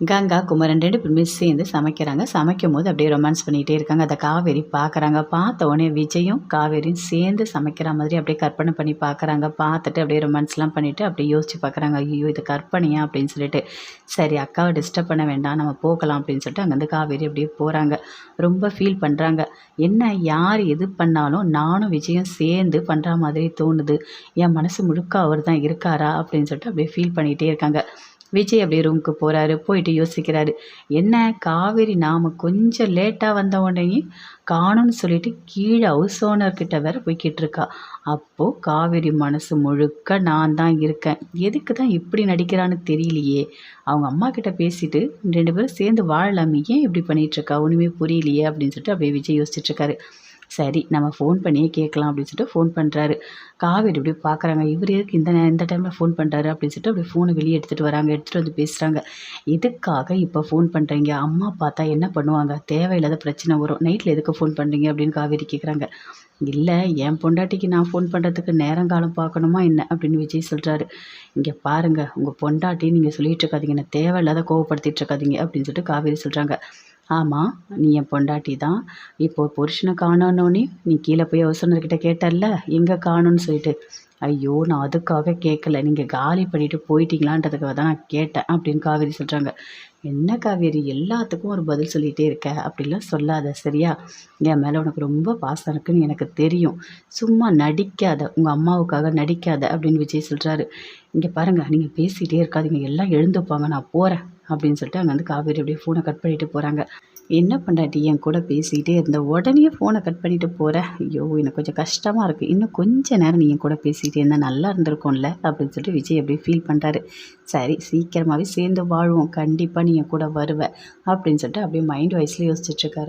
கங்கா குமரன் ரெண்டு பேருமே சேர்ந்து சமைக்கிறாங்க. சமைக்கும் போது அப்படியே ரொமான்ஸ் பண்ணிகிட்டே இருக்காங்க. அதை காவேரி பார்க்குறாங்க பார்த்த உடனே விஜயும் காவேரியும் சேர்ந்து சமைக்கிற மாதிரி அப்படியே கற்பனை பண்ணி பார்க்குறாங்க பார்த்துட்டு அப்படியே ரொமான்ஸ்லாம் பண்ணிவிட்டு அப்படியே யோசிச்சு பார்க்குறாங்க ஐயோ இது கற்பனையா அப்படின்னு சொல்லிட்டு. சரி அக்காவை டிஸ்டர்ப் பண்ண வேண்டாம். நம்ம போகலாம் அப்படின்னு சொல்லிட்டு அங்கேருந்து காவேரி அப்படியே போகிறாங்க ரொம்ப ஃபீல் பண்ணுறாங்க என்ன யார் எது பண்ணாலும் நானும் விஜயம் சேர்ந்து பண்ணுற மாதிரி தோணுது. என் மனசு முழுக்க அவர் தான் இருக்காரா அப்படின்னு சொல்லிட்டு அப்படியே ஃபீல் பண்ணிகிட்டே இருக்காங்க. விஜய் அப்படியே ரூமுக்கு போகிறாரு போயிட்டு யோசிக்கிறாரு. என்ன காவேரி நாம் கொஞ்சம் லேட்டாக வந்த உடனே காணும்னு சொல்லிட்டு கீழே ஹவுஸ் ஓனர்கிட்ட வேற போய்கிட்டு இருக்கா. அப்போது காவேரி மனசு முழுக்க நான் தான் இருக்கேன். எதுக்கு தான் இப்படி நடிக்கிறான்னு தெரியலையே. அவங்க அம்மா கிட்ட பேசிட்டு ரெண்டு பேரும் சேர்ந்து வாழலாமே ஏன் இப்படி பண்ணிகிட்ருக்கா ஒன்றுமே புரியலையே அப்படின்னு சொல்லிட்டு அப்படியே விஜய் யோசிச்சுட்ருக்காரு சரி நம்ம ஃபோன் பண்ணியே கேட்கலாம் அப்படின்னு சொல்லிட்டு ஃபோன் பண்ணுறாரு காவேரி இப்படி பார்க்குறாங்க இவர் எதுக்கு இந்த நே இந்த டைமில் ஃபோன் பண்ணுறாரு அப்படின்னு சொல்லிட்டு அப்படி ஃபோனை வெளியே எடுத்துகிட்டு வராங்க. எடுத்துகிட்டு வந்து பேசுகிறாங்க எதுக்காக இப்போ ஃபோன் பண்ணுறீங்க அம்மா பார்த்தா என்ன பண்ணுவாங்க? தேவையில்லாத பிரச்சனை வரும். நைட்டில் எதுக்கு ஃபோன் பண்ணுறீங்க அப்படின்னு காவேரி கேட்குறாங்க இல்லை என் பொண்டாட்டிக்கு நான் ஃபோன் பண்ணுறதுக்கு நேரங்காலம் பார்க்கணுமா என்ன? அப்படின்னு விஜய் சொல்கிறாரு இங்கே பாருங்கள் உங்கள் பொண்டாட்டின்னு நீங்கள் சொல்லிகிட்டு இருக்காதீங்க. என்ன தேவையில்லாத கோவப்படுத்திட்டு இருக்காதீங்க அப்படின்னு சொல்லிட்டு காவேரி சொல்கிறாங்க ஆமாம் நீ என் பொண்டாட்டி தான். இப்போது புருஷனை காணோன்னே நீ கீழே போய் அவசரர்கிட்ட கேட்டல்ல எங்கே காணும்னு சொல்லிட்டு. ஐயோ நான் அதுக்காக கேட்கல. நீங்கள் காலி பண்ணிட்டு போயிட்டீங்களான்றதுக்காக தான் நான் கேட்டேன் அப்படின்னு காவேரி சொல்கிறாங்க என்ன காவேரி எல்லாத்துக்கும் ஒரு பதில் சொல்லிகிட்டே இருக்க. அப்படிலாம் சொல்லாத சரியா? என் மேலே உனக்கு ரொம்ப பாசம் இருக்குன்னு எனக்கு தெரியும். சும்மா நடிக்காத உங்கள் அம்மாவுக்காக நடிக்காத அப்படின்னு விஜய் சொல்கிறாரு இங்கே பாருங்கள் நீங்கள் பேசிகிட்டே இருக்காதீங்க. எல்லாம் எழுந்துப்பாங்க நான் போகிறேன் அப்படின்னு சொல்லிட்டு அங்கே வந்து காவேரி அப்படியே ஃபோனை கட் பண்ணிட்டு போகிறாங்க என்ன பண்ணாட்டி என் கூட பேசிக்கிட்டே இருந்த உடனே ஃபோனை கட் பண்ணிட்டு போகிற ஐயோ எனக்கு கொஞ்சம் கஷ்டமாக இருக்குது இன்னும் கொஞ்ச நேரம் நீ என் கூட பேசிக்கிட்டே இருந்தால் நல்லா இருந்திருக்கும்ல? அப்படின்னு சொல்லிட்டு விஜய் அப்படியே ஃபீல் பண்ணுறாரு சரி சீக்கிரமாகவே சேர்ந்து வாழ்வோம். கண்டிப்பாக நீ என் கூட வருவ. அப்படின்னு சொல்லிட்டு அப்படியே மைண்ட் வைஸில் யோசிச்சுட்ருக்காரு